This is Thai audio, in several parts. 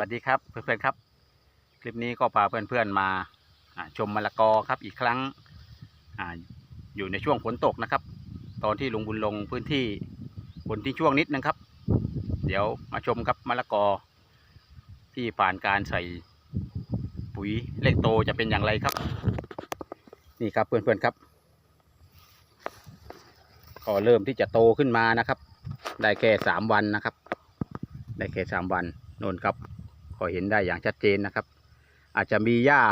วัสดีครับเพื่อนๆครับ คลิปนี้ก็พาเพื่อนๆมาอ่าชมมะละกอครับอีกครั้งออยู่ในช่วงฝนตกนะครับ ตอนที่ลุงบุญลงพื้นที่ฝนที่ช่วงนิดนึงครับ เดี๋ยวมาชมครับมะละกอ ที่ผ่านการใส่ปุ๋ยเล็กโตจะเป็นอย่างไรครับ นี่ครับเพื่อนๆครับก็เริ่มที่จะโตขึ้นมานะครับ ได้แค่สามวันนะครับ ได้แค่สามวันโน่นครับ ก็เห็นได้อย่างชัดเจนนะครับ อาจจะมีหญ้า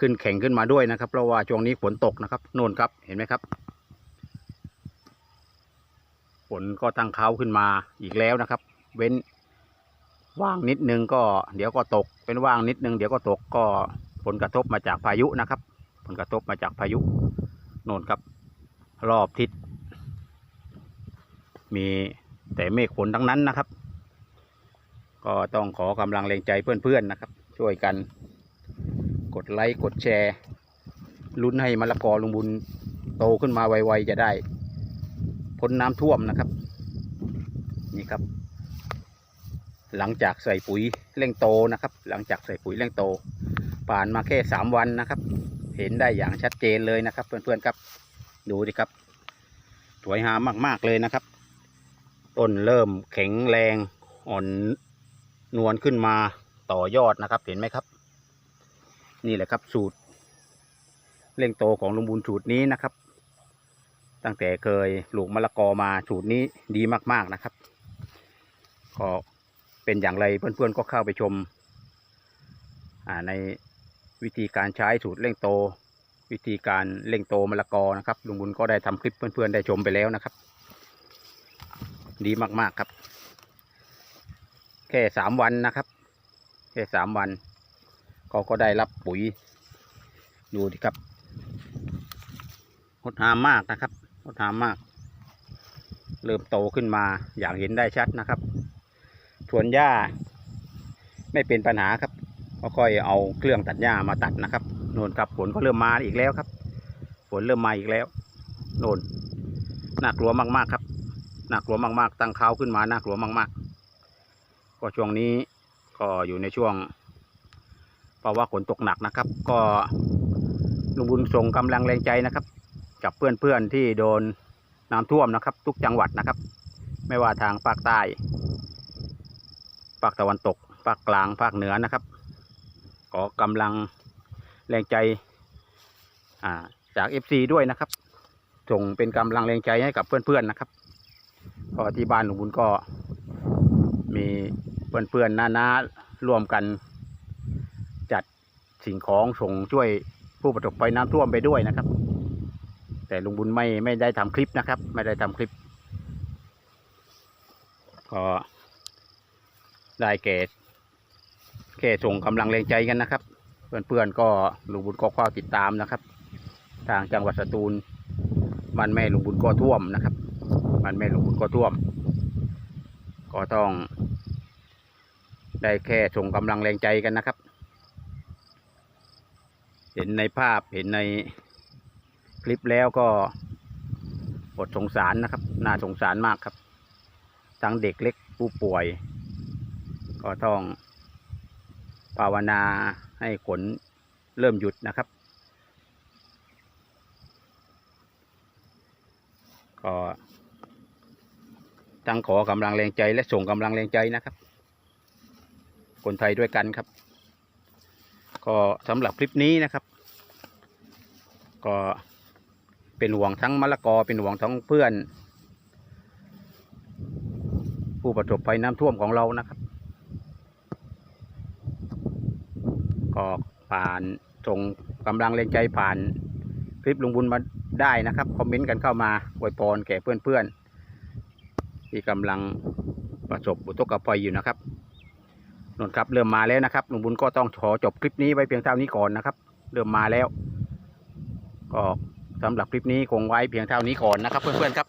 ขึ้นแข็งขึ้นมาด้วยนะครับ เพราะว่าช่วงนี้ฝนตกนะครับโน่นครับเห็นไหมครับฝนก็ตั้งเขาขึ้นมาอีกแล้วนะครับ เว้นว่างนิดนึงก็เดี๋ยวก็ตก เป็นว่างนิดนึงเดี๋ยวก็ตกก็ผลกระทบมาจากพายุนะครับ ผลกระทบมาจากพายุโน่นครับรอบทิศมีแต่เมฆฝนทั้งนั้นนะครับ ก็ต้องขอกำลังแรงใจเพื่อนๆนะครับ ช่วยกัน กดไลค์กดแชร์ลุ้นให้มะละกอลุงบุญโตขึ้นมาไวๆจะได้พ้นน้ำท่วมนะครับ นี่ครับ หลังจากใส่ปุ๋ยเร่งโตนะครับ หลังจากใส่ปุ๋ยเร่งโต ผ่านมาแค่สามวันนะครับ เห็นได้อย่างชัดเจนเลยนะครับ เพื่อนๆครับ ดูดิครับ สวยงามากๆเลยนะครับ ต้นเริ่มแข็งแรงอ่อน นวลขึ้นมาต่อยอดนะครับ เห็นไหมครับ นี่แหละครับสูตรเร่งโตของลุงบุญสูตรนี้นะครับ ตั้งแต่เคยปลูกมะละกอมาสูตรนี้ดีมากๆนะครับก็เป็นอย่างไรเพื่อนๆก็เข้าไปชมในวิธีการใช้สูตรเร่งโต วิธีการเร่งโตมะละกอนะครับลุงบุญก็ได้ทำคลิปเพื่อนๆได้ชมไปแล้วนะครับ ดีมากๆครับ แค่สามวันนะครับ แค่สามวันเขาก็ได้รับปุ๋ย ดูดิครับงดงามมากนะครับงดงามมาก เริ่มโตขึ้นมาอย่างเห็นได้ชัดนะครับสวนหญ้า ไม่เป็นปัญหาครับก็ค่อยเอาเครื่องตัดหญ้ามาตัดนะครับโน่นครับฝนก็เริ่มมาอีกแล้วครับฝนเริ่มมาอีกแล้วโน่นน่ากลัวมากๆครับน่ากลัวมากๆ ตั้งเขาขึ้นมาน่ากลัวมากๆ ก็ช่วงนี้ก็อยู่ในช่วงภาวะฝนตกหนักนะครับ ก็ลุงบุญส่งกำลังแรงใจนะครับ กับเพื่อนๆที่โดนน้ำท่วมนะครับ ทุกจังหวัดนะครับ ไม่ว่าทางภาคใต้ภาคตะวันตกภาคกลางภาคเหนือนะครับขอกำลังแรงใจาจาก FC ด้วยนะครับส่งเป็นกำลังแรงใจให้กับเพื่อนๆนะครับก็ที่บ้านหลวงบุญก็มี เพื่อนๆน้าๆร่วมกัน จัดสิ่งของส่งช่วยผู้ประสบภัยน้ำท่วมไปด้วยนะครับ แต่ลุงบุญไม่ไม่ได้ทำคลิปนะครับ ไม่ได้ทำคลิป ก็ได้แก่แค่ส่งกำลังแรงใจกันนะครับ เพื่อนๆก็ลุงบุญก็เฝ้าติดตามนะครับ ทางจังหวัดสตูลมันแม่ลุงบุญก็ท่วมนะครับ มันแม่ลุงบุญก็ท่วม ก็ต้อง ได้แค่ส่งกำลังแรงใจกันนะครับ เห็นในภาพเห็นในคลิปแล้วก็อดสงสารนะครับ น่าสงสารมากครับ ทั้งเด็กเล็กผู้ป่วย ก็ต้องภาวนาให้ฝนเริ่มหยุดนะครับ ก็ตั้งขอกำลังแรงใจและส่งกำลังแรงใจนะครับ คนไทยด้วยกันครับ ก็สำหรับคลิปนี้นะครับ ก็เป็นห่วงทั้งมะละกอเป็นห่วงทั้งเพื่อน ผู้ประสบภัยน้ำท่วมของเรานะครับก็ผ่านส่งกำลังแรงใจผ่านคลิปลุงบุญมาได้นะครับ คอมเมนต์กันเข้ามาอวยพรแก่เพื่อนๆที่กำลังประสบอุทกภัยอยู่นะครับ นนครับเริ่มมาแล้วนะครับลุงบุญก็ต้องขอจบคลิปนี้ไว้เพียงเท่านี้ก่อนนะครับ เริ่มมาแล้ว ก็สำหรับคลิปนี้คงไว้เพียงเท่านี้ก่อนนะครับ เพื่อนๆครับ